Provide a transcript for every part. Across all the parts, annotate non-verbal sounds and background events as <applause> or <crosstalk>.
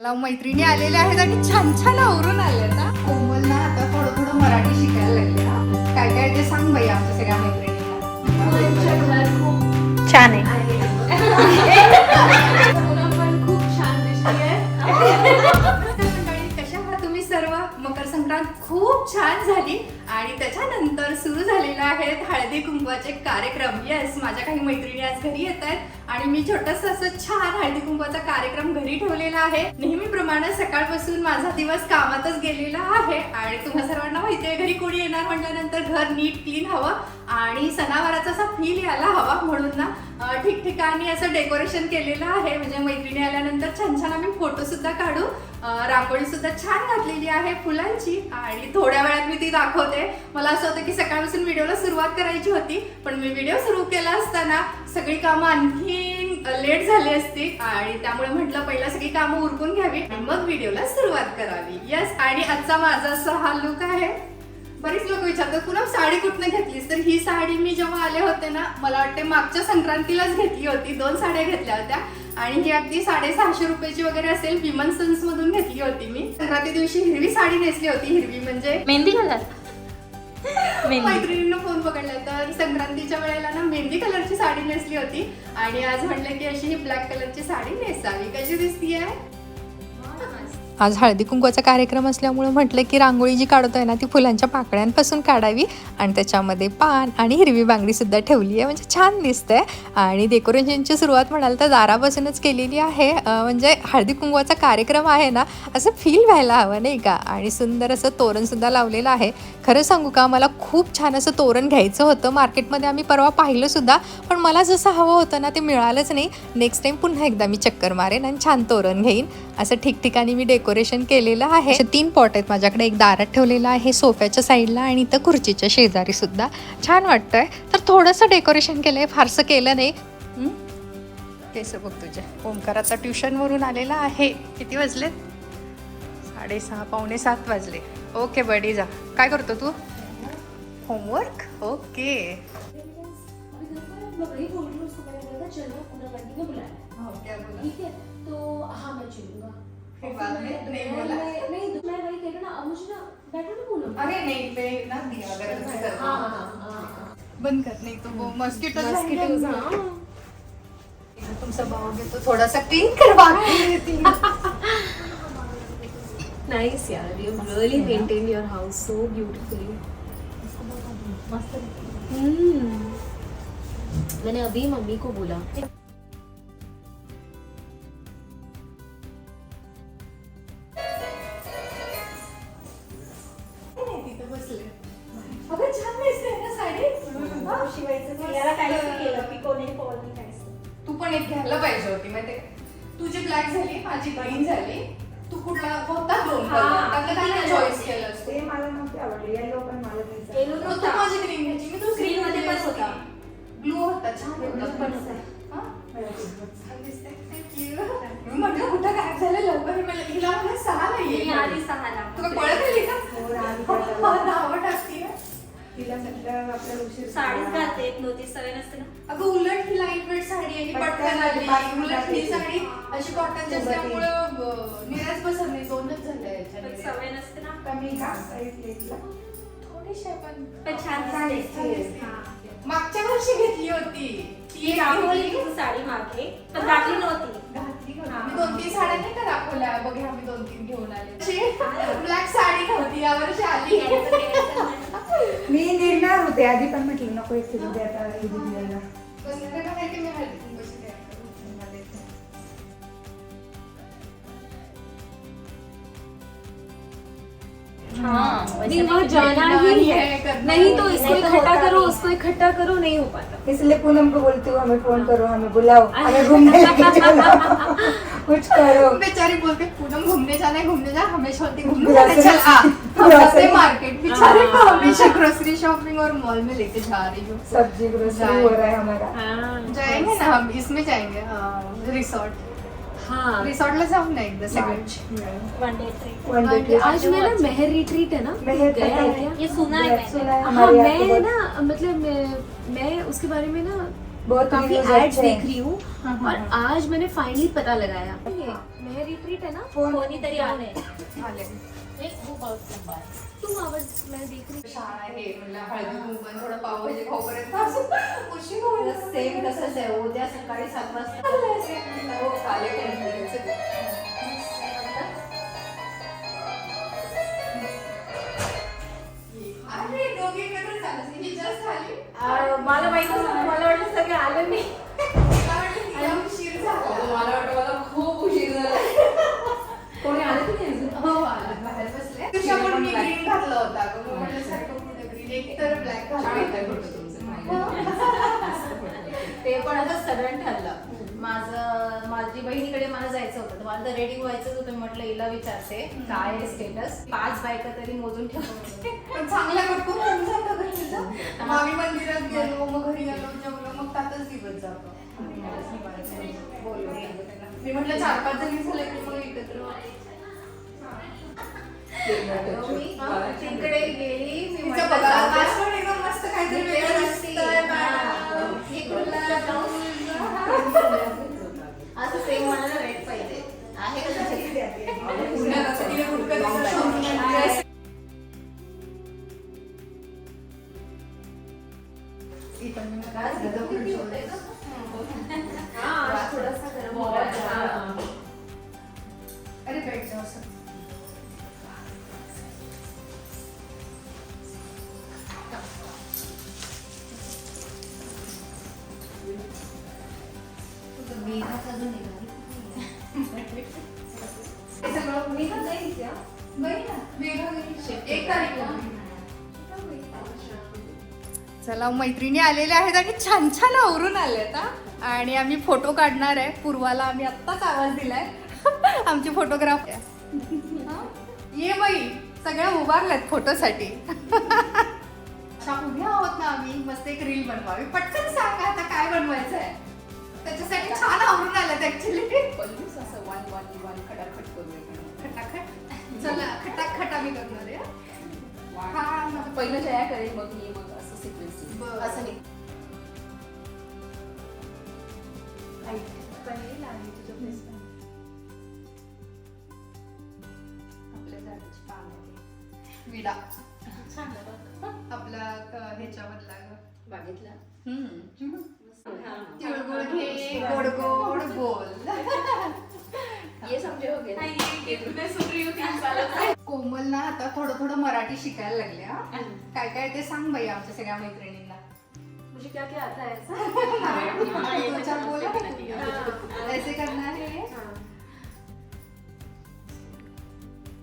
मला मैत्रिणी आलेल्या आहेत आणि छान छान आवरून आल्या ना कोमल ना आता थोडं थोडं मराठी शिकायला लागले ना काय काय ते सांग बाई आमच्या सगळ्या मैत्रिणींना. छान आहे. मंडळी, कशा आहात तुम्ही सर्व? मकर संक्रांत खूप छान झाली आणि त्याच्यानंतर सुरू झालेले आहेत हळदी कुंकवाचे कार्यक्रम. येस माझ्या काही मैत्रिणी आज घरी येत आहेत. आणि मी छोटस असं छान हळदी कुंभाचा कार्यक्रम घरी ठेवलेला आहे. नेहमीप्रमाणे सकाळपासून माझा दिवस कामातच गेलेला आहे. आणि तुम्हा सर्वांना माहिती आहे घरी कोणी येणार म्हटल्यानंतर घर नीट क्लीन हवं आणि सणावाराचा असा फील यायला हवा म्हणून ना ठिकठिकाणी असं डेकोरेशन केलेलं आहे. म्हणजे मैत्रिणी आल्यानंतर छान छान आम्ही फोटो सुद्धा काढू. रांगोळी सुद्धा छान घातलेली आहे फुलांची. आणि थोड्या वेळात मी ती दाखवते. मला असं होतं की सकाळपासून व्हिडिओला सुरुवात करायची होती पण मी व्हिडिओ सुरू केला असताना सगळी कामं आणखी लेट झाली असती आणि त्यामुळे म्हटलं पहिला सगळी कामं उरकून घ्यावी आणि मग व्हिडिओला सुरुवात करावी. यस आणि आजचा माझा असा हा लुक आहे. बरीच लोक विचारतात पुन्हा साडी कुठनं घेतलीस? तर ही साडी मी जेव्हा आले होते ना मला वाटते मागच्या संक्रांतीलाच घेतली होती. दोन साड्या घेतल्या होत्या. आणि ही अगदी साडेसहाशे रुपयाची वगैरे असेल विमन सन्स मधून घेतली होती मी. संक्रांती दिवशी हिरवी साडी नेसली होती. हिरवी म्हणजे मेहंदी कलर मेहंदी मैत्रिणींना फोन पकडला तर संक्रांतीच्या वेळेला ना मेहंदी कलरची साडी नेसली होती. आणि आज म्हटलं की अशी ही ब्लॅक कलरची साडी नेसावी. कशी दिसतीये? आज हळदी कुंकवाचा कार्यक्रम असल्यामुळे म्हटलं की रांगोळी जी काढतो आहे ना ती फुलांच्या पाकळ्यांपासून काढावी आणि त्याच्यामध्ये पान आणि हिरवी बांगडीसुद्धा ठेवली आहे. म्हणजे छान दिसतंय. आणि डेकोरेशनची सुरुवात म्हणाल तर दारापासूनच केलेली आहे. म्हणजे हळदी कुंकवाचा कार्यक्रम आहे ना असं फील व्हायला हवं नाही का? आणि सुंदर असं तोरणसुद्धा लावलेलं आहे. खरं सांगू का मला खूप छान असं तोरण घ्यायचं होतं. मार्केटमध्ये आम्ही परवा पाहिलंसुद्धा पण मला जसं हवं होतं ना ते मिळालंच नाही. नेक्स्ट टाइम पुन्हा एकदा मी चक्कर मारेन आणि छान तोरण घेईन. असं ठिकठिकाणी मी डेकोरेशन केलेलं आहे. तीन पॉट आहेत माझ्याकडे. एक दारात ठेवलेलं आहे सोफ्याच्या साईडला आणि इथं खुर्चीच्या शेजारी सुद्धा. छान वाटतंय. तर थोडंसं डेकोरेशन केलंय फारसं केलं नाही? केस बघ तुझे. ओंकार आता ट्युशनवरून आलेला आहे. किती वाजलेत? साडेसहा पावणे सात वाजले. ओके बडी जा. काय करतो तू? होमवर्क? ओके. तो हाँ मैं फिर बाद में नहीं बोला? नहीं मैं वही कह रही ना अब मुझे ना बैठो ना बोलो। अरे नहीं पे ना दिया अगर ऐसे कर हाँ हाँ बंद कर नहीं तो वो मस्किटो Mosquitoes, हाँ। तुम सब आओगे तो थोड़ा सा क्लीन करवा <laughs> देती हूँ। यार you really maintained your house so beautifully. हम्म। मैंने अभी मम्मी को बोला घ्यायला पाहिजे होती माहिती तुझी ब्लॅक झाली माझी ग्रीन झाली तू कुठला होता दोन चॉईस केलं. तिला आपल्याला उशीर साडीच. घालते नव्हती सवय नसते ना. अगं उलट ही लाइट वेट साडी आहे ही पटकन पटकन आली. उलट ही. साडी अशी कॉटनची असल्यामुळं अं, निराश बसत नाही दोनच झाल्या याच्यात. सवय नसते ना. कमी का थोडीशी पण पण छान छान दिसते. दिसते. मागच्या वर्षी घेतली होती. ती दाखवली साडी मागे पण घातली नव्हती. घातली होती. मी दोन तीन साड्या नाही का दाखवल्या? बघ ह्या मी दोन तीन घेऊन आले. ब्लॅक साडी नव्हती यावर्षी आली. <laughs> मी निर्णार होते आधी पण म्हटलं नको एक किलो द्या आता नहीं वो जाना ही है है। नहीं तो इसको इकट्ठा करो उसको इकट्ठा करो नहीं हो पाता। इसलिए पूनम को बोलती हूँ हमें फ़ोन करो हमें बुलाओ हमें घूमने <laughs> चलो। कुछ करो। बेचारी बोलते पूनम घूमने जाना है घूमने जा हमेशा होती घूमने चल आ हम मार्केट बेचारे को हाँ। हमेशा ग्रोसरी शॉपिंग और मॉल में लेके जा रही हूँ। सब्ज़ी ग्रोसरी हो रहा है हमारा। जाएँगे ना हम इसमें जाएँगे रिसोर्ट हाँ। रिसोर्टला जाऊ ना एकदा सगळे one day trip one day trip आज मैं ना मेहर रिट्रीट है ना मेहर गया है है क्या? ये सुना है मैंने। हाँ। मैं ना मतलब मैं, मैं उसके बारे में ना बहुत काफ़ी एड्स देख रही हूँ और आज मैंने फाइनली पता लगाया। मैं रिट्रीट है ना फोन- आले आले. तू आवाज मैं देख रही शाळा आहे म्हणलं हळदी कुंकू थोडं पावभाजी खाऊपर्यंत असं उशीर होईल सेम तसंच आहे. उद्या सकाळी सात वाजता. हो आले ठरलं. माझं माझी बहिणीकडे मला जायचं होतं तर मला तर रेडी व्हायचं होतं. म्हटलं हिला विचारते काय आहे स्टेटस पाच बायका तरी मोजून ठेवते. पण चांगल्या गप्पा होऊन जातं. मग आम्ही मंदिरात गेलो मग घरी आलो जेवलो मग त्यातच दिवस जातो. बोललो मी म्हटलं चार पाच जणी झाले की मग एकत्र मी तिकडे गेली. मी तिचं म्हटलं बघा, पण एकदम मस्त काहीतरी वेगळं दिसतंय, मॅडम. असं सेम मला रेट पाहिजे आहे का तुझ्याकडे? इथं मैत्रिणी आलेल्या आहेत आणि छान छान आवरून आल्यात हा. आणि आम्ही फोटो काढणार आहे. पूर्वाला आम्ही आत्ताच आवाज दिलाय. <laughs> आमची फोटोग्राफ ये बाई सगळ्या उभारल्यात फोटोसाठी. <laughs> अशा उभ्या आहोत ना आम्ही. मस्त एक रील बनवावी. पटकन सांगा आता काय बनवायचं आहे त्याच्यासाठी छान आवरून आल्यात ऍक्च्युली असं वन वन वन खटाखट करूया खटाखट? चला खटाखट आम्ही करणार आहे पहिलं जया करेल मग मी असं सिक्वेन्स बरं. असं नाही आपल्या झाडाची पानं विडा आपला क- ह्याच्यामधला ग. बागेतला तिळगुळ घे गोड गोड बोल ये समजे हो गए कोमल ना आता थोडं थोडं मराठी शिकायला लागले हा. काय काय ते सांग बाई आमच्या सगळ्या मैत्रिणींना. मुझे क्या क्या आता है? ऐसा। दो चार बोला. ऐसे करना है.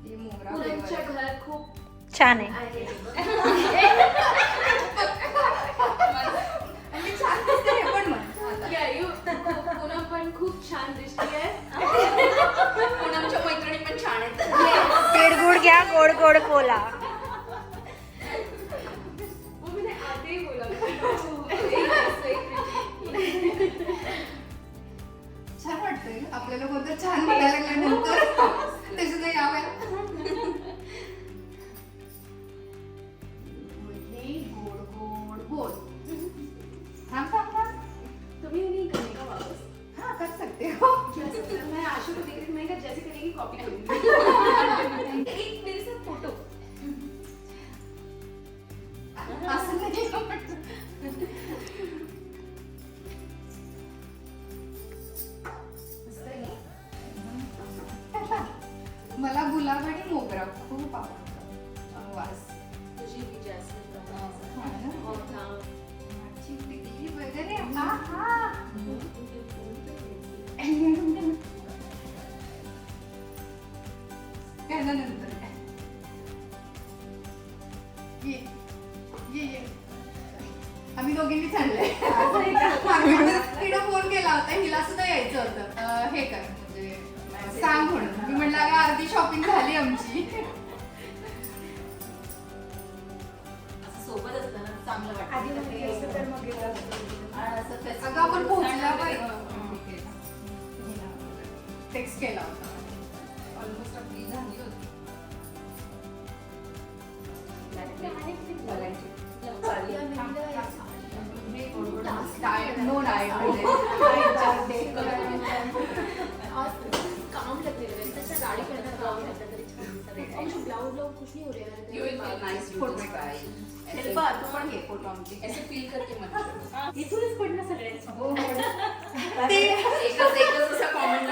ये मोगरा. घरात खूप छान आहे आहे आणि छान दिसते हे पण म्हण आता. या, यू- पूनम पण खूप छान दिसती आहे. पूनमच्या मैत्रिणी पण छान आहेत. घ्या गोड गोड बोला. वाटतंय कोणतं छान वाटायला लागल्यानंतर. नंतर होता हिला सुद्धा यायचं होतं. अं, हे कर म्हणजे सांग म्हणून. मी म्हणलं अगं अर्धी शॉपिंग झाली आमची. असं सोबत असतं ना चांगलं आधी वाटतं मध्ये असतं तर मग गेलं. आणि असं festival अगं आपण टेक्स्ट केला होता. ऑलमोस्ट आपली झाली होती. चालेल. हे. डाएट नो डाएट काम लगने लगे जैसे गाड़ी करना काम करता तरी छान और जो ब्लाउज ब्लाउज कुछ नहीं हो रहा है You will feel nice photo guy. Shilpa, तू पण घे फोटो आमचे. ऐसे फील करके मत इथूनच पडलं सगळ्यांचं ते एकच एकच असा कॉमेंट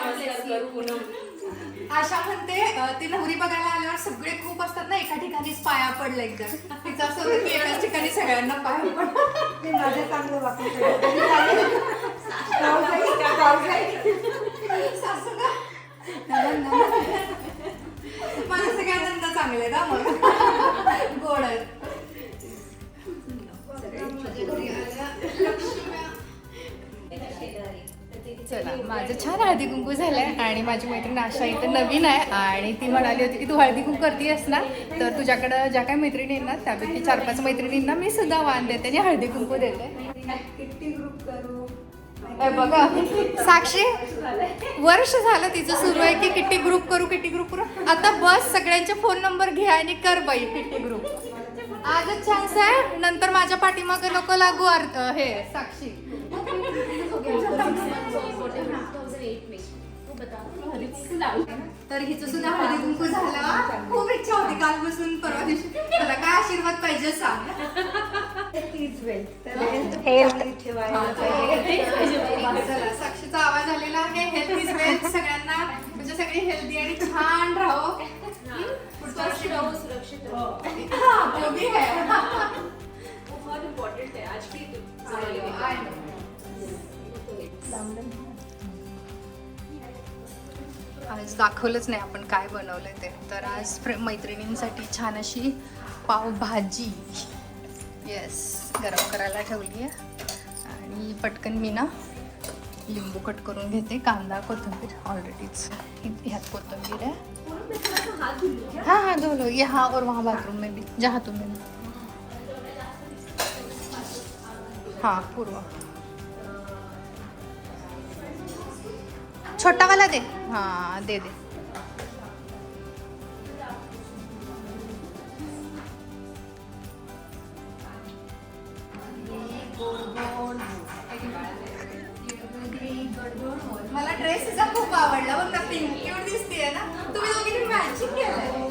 करू पूनम आशा म्हणते ती नवरी बघायला आल्यावर सगळे खूप असतात ना एका ठिकाणीच पाया पडलं एकदम तिचं असं होतं की एकाच ठिकाणी सगळ्यांना पाया पडलं ते माझं चांगलं वाटलं तरी चालेल. जाऊ जाई, जाऊ जाई. सासू का? नणंद, नणंद. माझ्या सगळ्या नंदा चांगले ना मग गोड माझं छान हळदी कुंकू झालंय आणि माझी मैत्रीण आशा इथं नवीन आहे आणि ती म्हणाली होती की तू हळदी कुंकू करतेस ना तर तुझ्याकडं ज्या काही मैत्रिणी आहेत ना त्यापैकी चार पाच मैत्रिणींना मी सुद्धा वाण देते आणि हळदी कुंकू देते. किती बघा साक्षी वर्ष झालं तिचं सुरू आहे की किती ग्रुप करू किती ग्रुप करू. आता बस सगळ्यांचे फोन नंबर घे आणि कर बाई किती ग्रुप आजच चान्स आहे नंतर माझ्या पाठीमागे नको लागू अर्थ हे साक्षी. तर हिचं सुद्धा हळदी कुंकू झालं. खूप इच्छा होती कालपासून परवा दिवशी. त्याला काय आशीर्वाद पाहिजे सांग? साक्षीचा आवाज आलेला आहे. हेल्थ इज वेल्थ सगळ्यांना. म्हणजे सगळी हेल्दी आणि छान राहो. पुढच्या रहो सुरक्षित रहो. हा, तो भी है. वो बहुत इम्पोर्टेंट है आज भी आज दाखवलंच नाही आपण काय बनवलं ते. तर आज फ्रे- मैत्रिणींसाठी छान अशी पावभाजी. येस गरम करायला ठेवली आहे. आणि पटकन मी ना लिंबू कट करून घेते. कांदा कोथिंबीर ऑलरेडीच ह्यात कोथिंबीर आहे. हां हां धो लो यहाँ और वहाँ बाथरूम में भी. जहाँ तुम्ही. हां पूर्व. छोटा वाला दे. हाँ दे दे. मला ड्रेस तिचा खूप आवडला. बघ ना पिंक क्यूट दिसतेय ना. तुम्ही दोघींनी मॅचिंग केलंय.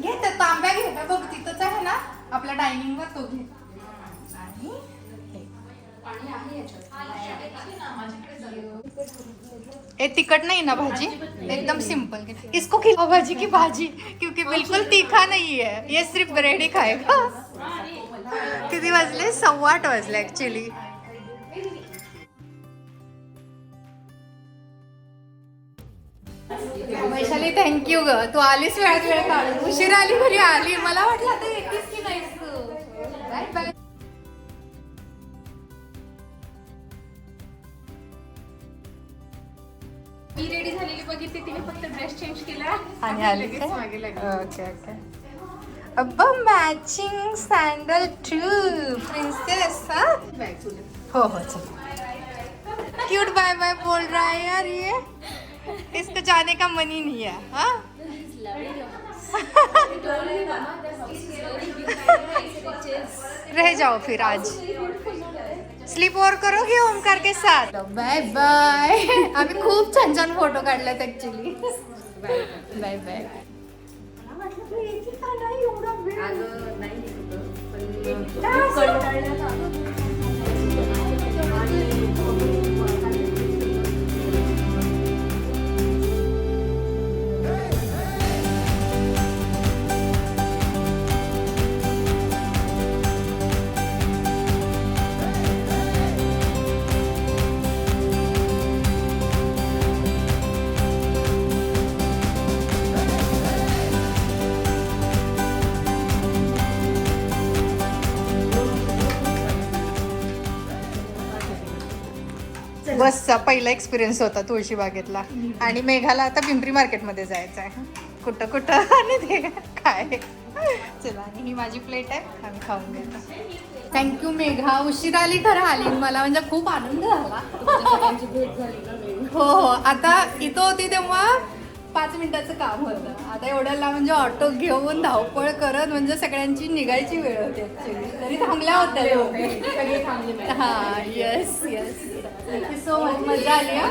घे तर तांब्या घे बघ तिथंच आहे ना आपल्या डायनिंग वर तो घेत आणि हे. ए तिखट नहीं ना भाजी? एकदम सिंपल इसको खिलाओ भाजी की भाजी क्योंकि बिल्कुल तीखा नहीं है। ये सिर्फ ब्रेड ही खाएगा। किती वाजले? सव्वा आठ वाजले ऍक्च्युली वैशाली थँक्यू ग. तू आलीस वेळात वेळ काढून उशीर आली घरी आली. मला वाटलं आता येतेस की नाहीस तू. बाय बाय बघितली तिने फक्त ड्रेस चेंज केला आणि आली लगेच मागे लागली. Okay okay. अब्बा मॅचिंग सॅन्डल टू प्रिंसेस हा? बॅग तुला हो हो चल. क्यूट बाय बाय बोल रहा है यार ये. इसको जाने का मन ही नहीं है हाँ? <laughs> रह जाओ फिर आज. स्लीप ओव्हर करोगे ओमकार के साथ. Bye bye. आम्ही खूप छान छान फोटो काढलेत ऍक्च्युली बाय बाय. बसचा पहिला एक्सपिरियन्स होता तुळशीबागेतला आणि मेघाला आता पिंपरी मार्केटमध्ये जायचं आहे. कुठं कुठं? <laughs> आणि ते काय? चला आणि ही माझी प्लेट आहे. आम्ही खाऊन घेतो थँक्यू मेघा. उशीर आली खरं आली. मला म्हणजे खूप आनंद झाला. हो हो. आता इथं होती तेव्हा पाच मिनिटाचं काम होतं. आता एवढं लांब म्हणजे ऑटो घेऊन धावपळ करत म्हणजे सगळ्यांची निघायची वेळ होती ऍक्च्युली तरी थांबल्या होत्या हा yes yes thank you so much मजा आली हा?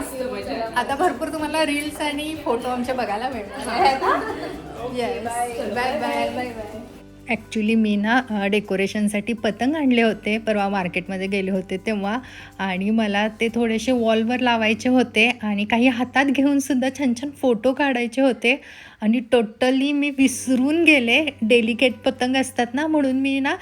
आता भरपूर तुम्हाला रील्स आणि फोटो आमचे बघायला मिळणार yes bye bye bye bye actually मी ना डेकोरेशनसाठी पतंग आणले होते. परवा मार्केटमध्ये गेले होते तेव्हा. आणि मला ते थोडेसे वॉलवर लावायचे होते. आणि काही हातात घेऊन सुद्धा छान छान फोटो काढायचे होते. आणि टोटली मी विसरून गेले. डेलिकेट पतंग असतात ना म्हणून मी ना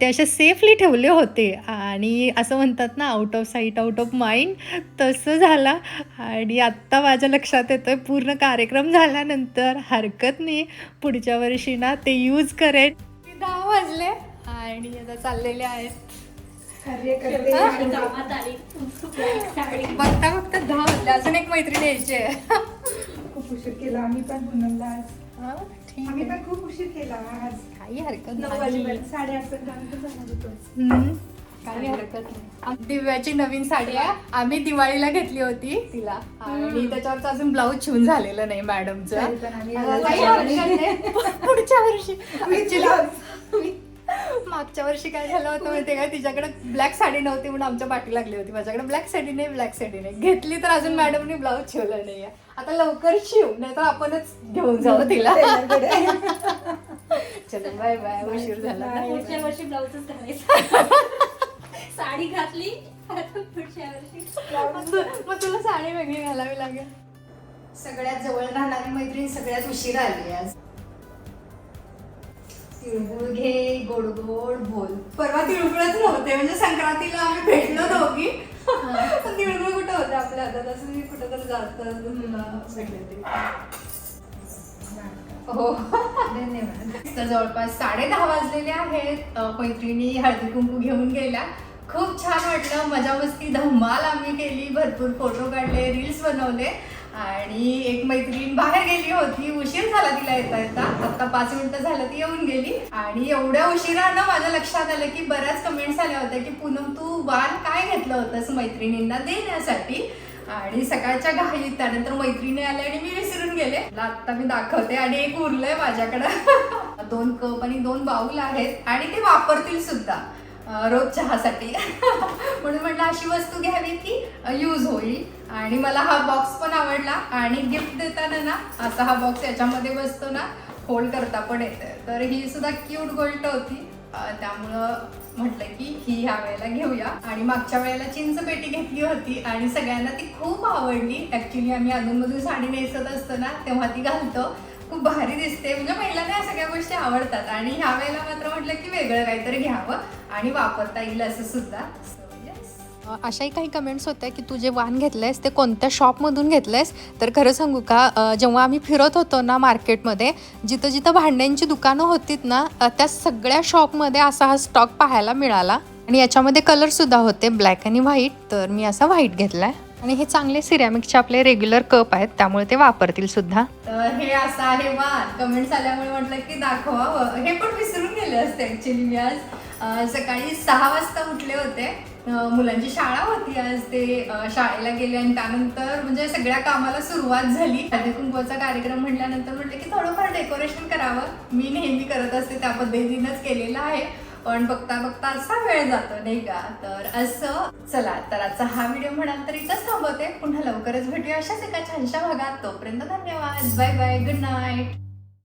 ते असे सेफली ठेवले होते. आणि असं म्हणतात ना out of sight out of mind तसं झालं. आणि आत्ता माझ्या लक्षात येतं आहे पूर्ण कार्यक्रम झाल्यानंतर हरकत नाही. पुढच्या वर्षी ना ते यूज करेन. दहा वाजले आणि आता चाललेले आहेत. बघता बघता दहा वाजले. अजून एक मैत्रीण यायची आहे. खूप उशीर केला. आम्ही पण पूनमला आज. हा, ठीक आम्ही पण खूप उशीर केला आज. काही हरकत नऊ नाही. वाजेपर्यंत साडेआठ पर्यंत आम्ही पण जाणार होतो. हम्म, काही हरकत नाही. दिव्याची नवीन साडी आहे. आम्ही दिवाळीला घेतली होती तिला. आणि त्याच्यावरचं अजून ब्लाऊज शिवून झालेलं नाही मॅडमचं. पुढच्या वर्षी. मागच्या वर्षी काय झालं होतं माहितीये का? तिच्याकडे ब्लॅक साडी नव्हती म्हणून आमच्या पाठी लागली होती. माझ्याकडे ब्लॅक साडी नाही ब्लॅक साडी नाही. घेतली तर अजून मॅडमने ब्लाऊज शिवलं नाहीये. आता लवकर शिव नाही तर आपणच घेऊन जाऊ तिला. चलो बाय बाय उशीर झाला. ना. पुढच्या वर्षी ब्लाऊजच घालायचं. <laughs> साडी घातली आता पुढच्या वर्षी. मग तुला साडी वेगळी घालावी लागेल. सगळ्यात जवळ राहणारी मैत्रीण सगळ्यात उशीर आली आज. तिळगुळ घे गोड गोड बोल. परवा तिळगुळच नव्हते म्हणजे संक्रांतीला आम्ही भेटलो दोघी. पण तिळगुळ कुठं होते आपल्या हातात? असं मी कुठं तर जात भेटले ते. हो. धन्यवाद. तर जवळपास साडे दहा वाजलेले आहेत. मैत्रिणी हळदी कुंकू घेऊन गेल्या. खूप छान वाटलं. मजा मस्ती धमाल आम्ही केली. भरपूर फोटो काढले रील्स बनवले. आणि एक मैत्रीण बाहेर गेली होती. उशीर झाला तिला येता येता. आता पाच मिनिटं झालं ती येऊन गेली. आणि एवढ्या उशिरानं माझ्या लक्षात आलं की बऱ्याच कमेंट्स आल्या होत्या की पूनम तू बाल काय घेतलं होतंस मैत्रिणींना देण्यासाठी? आणि सकाळच्या घाईत त्यानंतर मैत्रिणी आल्या आणि मी विसरून गेले. आता मी दाखवते आणि एक उरलंय माझ्याकडं. <laughs> दोन कप आणि दोन बाऊल आहेत. आणि ते वापरतील सुद्धा. रोज चहासाठी <laughs> म्हणून म्हटलं अशी वस्तू घ्यावी की यूज होईल. आणि मला हा बॉक्स पण आवडला. आणि गिफ्ट देताना ना असा हा बॉक्स याच्यामध्ये बसतो ना होल्ड करता पण येते तर ही सुद्धा क्यूट गोल्ट होती. त्यामुळं म्हटलं की ही ह्या वेळेला घेऊया. आणि मागच्या वेळेला चिंच पेटी घेतली होती. आणि सगळ्यांना ती खूप आवडली. ऍक्च्युली आम्ही अधूनमधून साडी नेसत असतो ना तेव्हा ती घालतो. खूप भारी दिसते. म्हणजे महिलांना या सगळ्या गोष्टी आवडतात. आणि ह्या वेळेला मात्र म्हटलं की वेगळं काहीतरी घ्यावं. आणि वापरता येईल असं सुद्धा. अशाही काही कमेंट्स होत्या की तू जे वाण घेतलंयस ते कोणत्या शॉपमधून घेतलंयस? तर खरं सांगू का जेव्हा आम्ही फिरत होतो ना मार्केटमध्ये जिथं जिथं भांड्यांची दुकानं होतीत ना त्या सगळ्या शॉपमध्ये असा हा स्टॉक पाहायला मिळाला. आणि याच्यामध्ये कलरसुद्धा होते ब्लॅक आणि व्हाईट तर मी असा व्हाईट घेतलाय. आणि हे चांगले सिरॅमिकचे आपले रेग्युलर कप आहेत त्यामुळे ते वापरतील सुद्धा. तर हे असं आहे वाद. कमेंट्स आल्यामुळे म्हटलं की दाखवावं हे पण विसरून गेले असते ऍक्च्युली मी आज. सकाळी सहा वाजता उठले होते. मुलांची शाळा होती आज ते शाळेला गेले आणि त्यानंतर म्हणजे सगळ्या कामाला सुरुवात झाली. हळदी कुंकवाचा कार्यक्रम म्हटल्यानंतर म्हटलं की थोडंफार डेकोरेशन करावं. मी नेहमी करत असते त्या पद्धतीनंच केलेलं आहे. पण बघता बघता असा वेळ जातो नाही का? तर असं. चला तर आजचा हा व्हिडिओ म्हणाल तर इथंच थांबवते. पुन्हा लवकरच भेटूया अशाच एका छानशा भागात. तोपर्यंत धन्यवाद. Bye bye good night